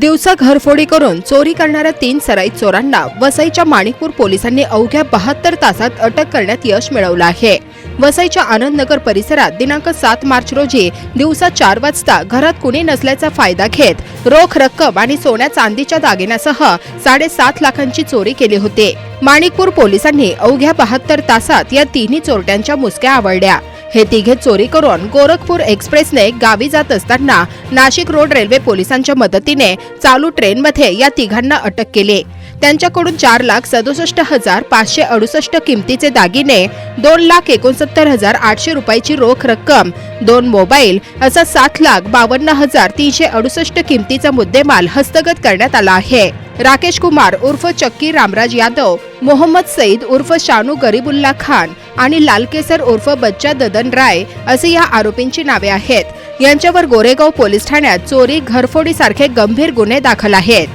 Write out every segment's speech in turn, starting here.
दिवसा घरफोडी करून चोरी करणाऱ्या तीन सराईत चोरांना वसईच्या माणिकपूर पोलिसांनी अवघ्या बहात्तर तासात अटक करण्यात यश मिळवलं आहे. वसईच्या आनंदनगर परिसरात दिनांक सात मार्च रोजी दिवसा चार वाजता घरात कुणी नसल्याचा फायदा घेत रोख रक्कम आणि सोन्या चांदीच्या दागिन्यासह साडेसात लाखांची चोरी केली होती. माणिकपूर पोलिसांनी अवघ्या बहात्तर तासात या तिन्ही चोरट्यांच्या मुसक्या आवडल्या हे तिघे चोरी करून गोरखपूर एक्सप्रेसने गावी जात असताना नाशिक रोड रेल्वे पोलिसांच्या मदतीने चालू ट्रेनमध्ये या तिघांना अटक केली. त्यांच्याकडून चार लाख सदुसष्ट हजार पाचशे अडुसष्ट किमतीचे दागिने दोन लाख एकोणसत्तर हजार आठशे रुपयाची रोख रक्कम दोन मोबाईल असा सात लाख बावन्न हजार तीनशे अडुसष्ट किमतीचा मुद्देमाल हस्तगत करण्यात आला आहे. राकेश कुमार उर्फ चक्की रामराज यादव मोहम्मद सईद उर्फ शानू गरीबुल्ला खान आणि लालकेसर उर्फ बच्चा ददन राय असे या आरोपींची नावे आहेत. यांच्यावर गोरेगाव पोलीस ठाण्यात चोरी घरफोडी सारखे गंभीर गुन्हे दाखल आहेत.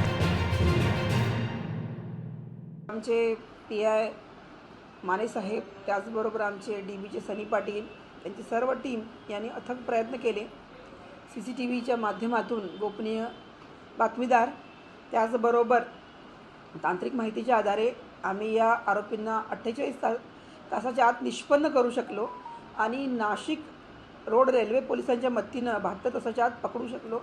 आमचे पी आय मानेसाहेब त्याचबरोबर आमचे डी बीचे सनी पाटील त्यांची सर्व टीम यांनी अथक प्रयत्न केले. सी सी टी व्हीच्या माध्यमातून गोपनीय बातमीदार त्याचबरोबर तांत्रिक माहितीच्या आधारे आम्ही या आरोपींना अठ्ठेचाळीस तास तासाच्या आत निष्पन्न करू शकलो आणि नाशिक रोड रेल्वे पोलिसांच्या मदतीनं बहात्तर तासाच्या आत पकडू शकलो.